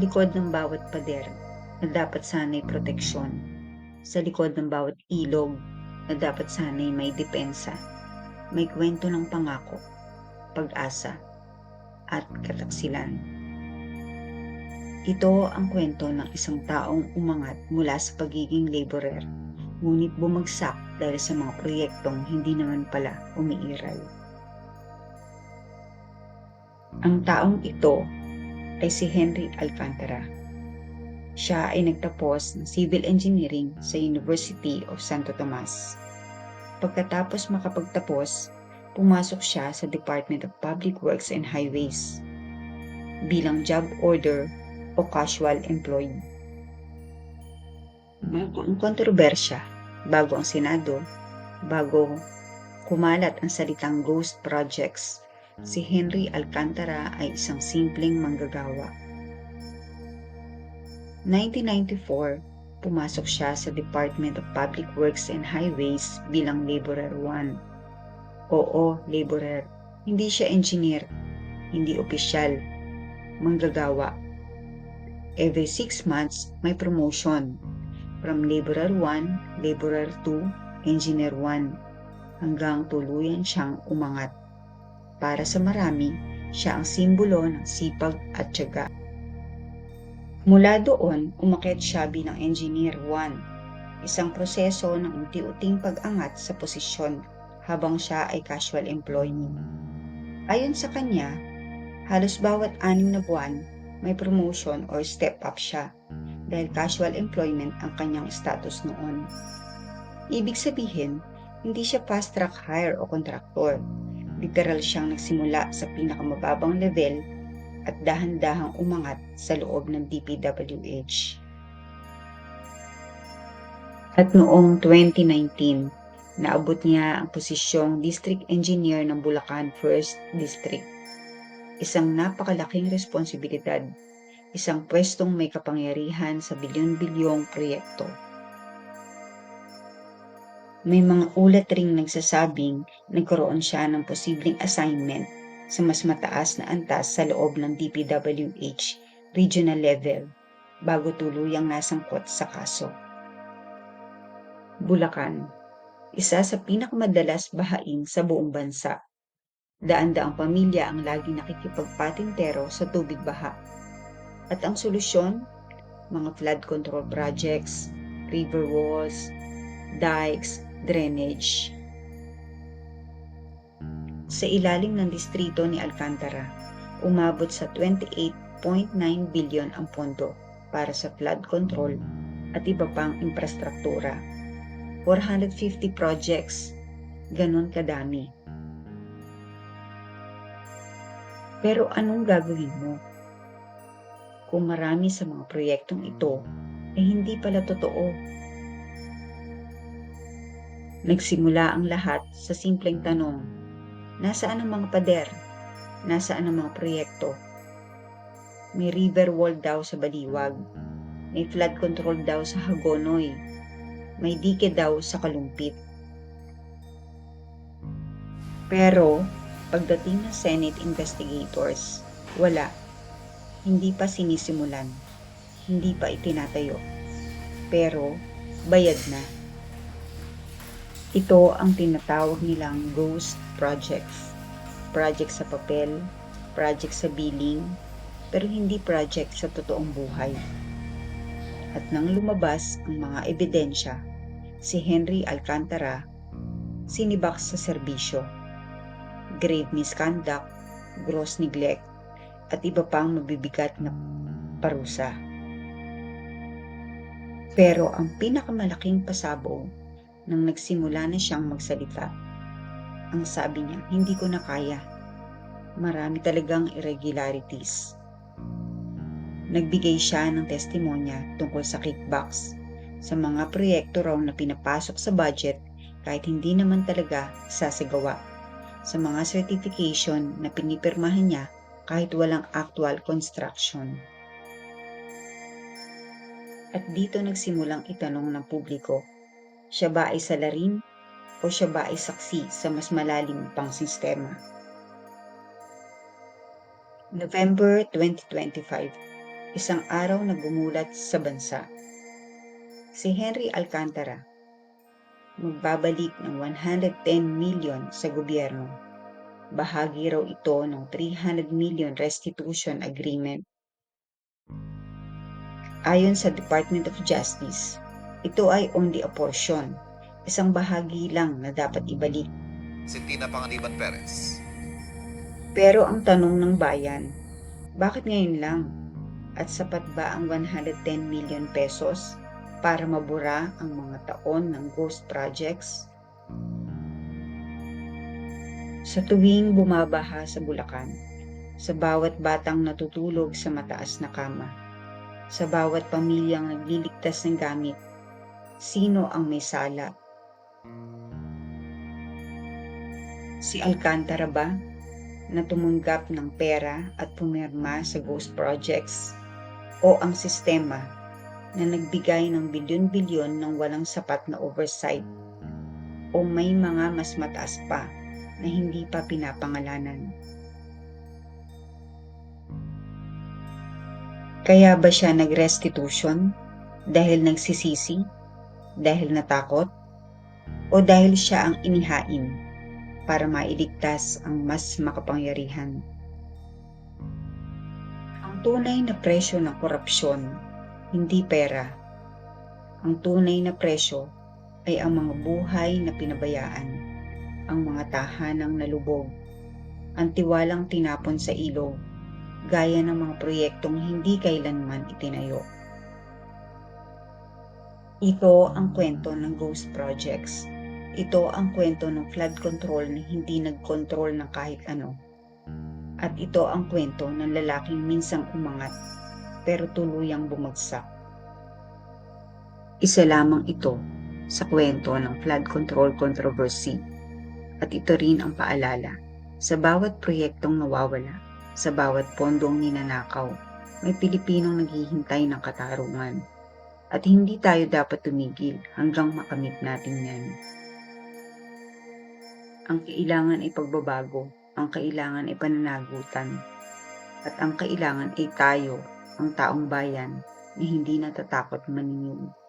likod ng bawat pader na dapat sana'y proteksyon. Sa likod ng bawat ilog na dapat sana'y may depensa. May kwento ng pangako, pag-asa, at kataksilan. Ito ang kwento ng isang taong umangat mula sa pagiging laborer, ngunit bumagsak dahil sa mga proyektong hindi naman pala umiiral. Ang taong ito ay si Henry Alcantara. Siya ay nagtapos ng Civil Engineering sa University of Santo Tomas. Pagkatapos makapagtapos, pumasok siya sa Department of Public Works and Highways bilang job order o casual employee. Ang kontrobersya, bago ang Senado, bago kumalat ang salitang ghost projects, si Henry Alcantara ay isang simpleng manggagawa. 1994, pumasok siya sa Department of Public Works and Highways bilang Laborer 1. Oo, laborer. Hindi siya engineer. Hindi opisyal. Manggagawa. Every 6 months, may promotion. From Laborer 1, Laborer 2, Engineer 1, hanggang tuluyan siyang umangat. Para sa marami, siya ang simbolo ng sipag at tiyaga. Mula doon, umakit siya bilang Engineer 1, isang proseso ng unti-unting pag-angat sa posisyon habang siya ay casual employee. Ayon sa kanya, halos bawat anim na buwan may promotion or step up siya dahil casual employment ang kanyang status noon. Ibig sabihin, hindi siya fast track hire o kontraktor. Literal siyang nagsimula sa pinakamababang level at dahan-dahang umangat sa loob ng DPWH. At noong 2019, naabot niya ang posisyong District Engineer ng Bulacan 1st District. Isang napakalaking responsibilidad, isang pwestong may kapangyarihan sa bilyon-bilyong proyekto. May mga ulat ring nagsasabing nagkaroon siya ng posibleng assignment sa mas mataas na antas sa loob ng DPWH regional level bago tuluyang nasangkot sa kaso. Bulacan, isa sa pinakamadalas bahain sa buong bansa. Daan-daang pamilya ang laging nakikipagpatintero sa tubig baha. At ang solusyon, mga flood control projects, river walls, dikes, drainage. Sa ilalim ng distrito ni Alcantara, umabot sa 28.9 billion ang pondo para sa flood control at iba pang infrastruktura. 450 projects, ganon kadami. Pero anong gagawin mo? Kung marami sa mga proyektong ito ay hindi pala totoo Nagsimula ang lahat sa simpleng tanong, nasaan ang mga pader? Nasaan ang mga proyekto? May river wall daw sa Baliwag. May flood control daw sa Hagonoy. May dike daw sa Kalumpit. Pero, pagdating ng Senate investigators, wala. Hindi pa sinisimulan. Hindi pa itinatayo. Pero, bayad na. Ito ang tinatawag nilang ghost projects. Project sa papel, project sa billing, pero hindi project sa totoong buhay. At nang lumabas ang mga ebidensya, si Henry Alcantara sinibak sa serbisyo. Grave misconduct, gross neglect, at iba pang mabibigat na parusa. Pero ang pinakamalaking pasabog nang nagsimula na siyang magsalita. Ang sabi niya, hindi ko na kaya. Marami talagang irregularities. Nagbigay siya ng testimonya tungkol sa kickbacks sa mga proyekto raw na pinapasok sa budget kahit hindi naman talaga sasigawa sa mga certification na pinipirmahan niya kahit walang actual construction. At dito nagsimulang itanong ng publiko siya ba ay salarin o siya ba ay saksi sa mas malalim pang sistema? November 2025 Isang araw na gumulat sa bansa. Si Henry Alcantara magbabalik ng 110 million sa gobyerno. Bahagi raw ito ng 300 million restitution agreement. Ayon sa Department of Justice, ito ay only a portion, isang bahagi lang na dapat ibalik. si Tina Panganiban Perez. Pero ang tanong ng bayan, bakit ngayon lang? At sapat ba ang 110 million pesos para mabura ang mga taon ng ghost projects? Sa tuwing bumabaha sa Bulacan, sa bawat batang natutulog sa mataas na kama, sa bawat pamilyang nagliligtas ng gamit, sino ang may sala? Si Alcantara ba na tumanggap ng pera at pumirma sa ghost projects o ang sistema na nagbigay ng bilyon-bilyon ng walang sapat na oversight o may mga mas mataas pa na hindi pa pinapangalanan. Kaya ba siya nag-restitution dahil nagsisisi, dahil natakot, o dahil siya ang inihain para mailigtas ang mas makapangyarihan. Ang tunay na presyo ng korupsyon, hindi pera. Ang tunay na presyo ay ang mga buhay na pinabayaan, ang mga tahanang nalubog, ang tiwalang tinapon sa ilog, gaya ng mga proyektong hindi kailanman itinayo. Ito ang kwento ng ghost projects ito ang kwento ng flood control na hindi nag-control ng kahit ano. At ito ang kwento ng lalaking minsang umangat pero tuluyang bumagsak. Isa lamang ito sa kwento ng flood control controversy. At ito rin ang paalala sa bawat proyektong nawawala, sa bawat pondong ninanakaw, may Pilipinong naghihintay ng katarungan. At hindi tayo dapat tumigil hanggang makamit natin yan. Ang kailangan ay pagbabago, ang kailangan ay pananagutan, at ang kailangan ay tayo, ang taong bayan, na hindi natatakot maninyon.